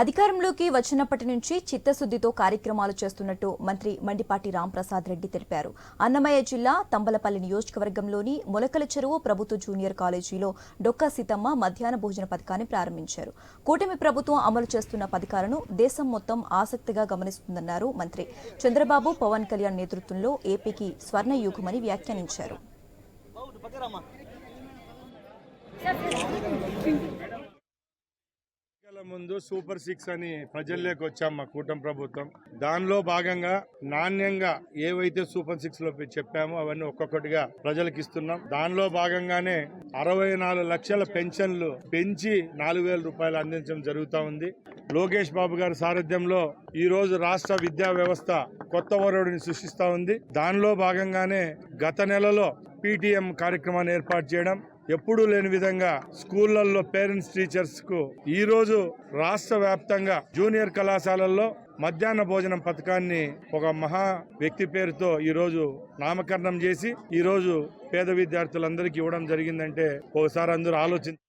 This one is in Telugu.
అధికారంలోకి వచ్చినప్పటి నుంచి చిత్తశుద్దితో కార్యక్రమాలు చేస్తున్నట్టు మంత్రి మండిపాటి రాంప్రసాద్ రెడ్డి తెలిపారు. అన్నమయ్య జిల్లా తంబలపల్లి నియోజకవర్గంలోని మొలకల చెరువు ప్రభుత్వ జూనియర్ కాలేజీలో డొక్కా సీతమ్మ మధ్యాహ్న భోజన పథకాన్ని ప్రారంభించారు. కూటమి ప్రభుత్వం అమలు చేస్తున్న పథకాలను దేశం మొత్తం ఆసక్తిగా గమనిస్తుందన్నారు మంత్రి. చంద్రబాబు పవన్ కళ్యాణ్ నేతృత్వంలో ఏపీకి స్వర్ణయుగమని వ్యాఖ్యానించారు. ఎన్నికల ముందు సూపర్ సిక్స్ అని ప్రజల్లోకి వచ్చాం మా కూటమి ప్రభుత్వం. దానిలో భాగంగా నాణ్యంగా ఏవైతే సూపర్ సిక్స్లో చెప్పామో అవన్నీ ఒక్కొక్కటిగా ప్రజలకు ఇస్తున్నాం. దానిలో భాగంగానే అరవై నాలుగు లక్షల పెన్షన్లు పెంచి నాలుగు వేల రూపాయలు అందించడం జరుగుతూ ఉంది. లోకేష్ బాబు గారి సారథ్యంలో ఈ రోజు రాష్ట్ర విద్యా వ్యవస్థ కొత్త వరుడిని సృష్టిస్తూ ఉంది. దానిలో భాగంగానే గత నెలలో పీటీఎం కార్యక్రమాన్ని ఏర్పాటు చేయడం ఎప్పుడూ లేని విధంగా స్కూళ్ళలో పేరెంట్స్ టీచర్స్కు ఈ రోజు రాష్ట్ర వ్యాప్తంగా జూనియర్ కళాశాలల్లో మధ్యాహ్న భోజనం పథకాన్ని ఒక మహా వ్యక్తి పేరుతో ఈ రోజు నామకరణం చేసి ఈ రోజు పేద విద్యార్థులందరికీ ఇవ్వడం జరిగిందంటే ఒకసారి అందరూ ఆలోచించారు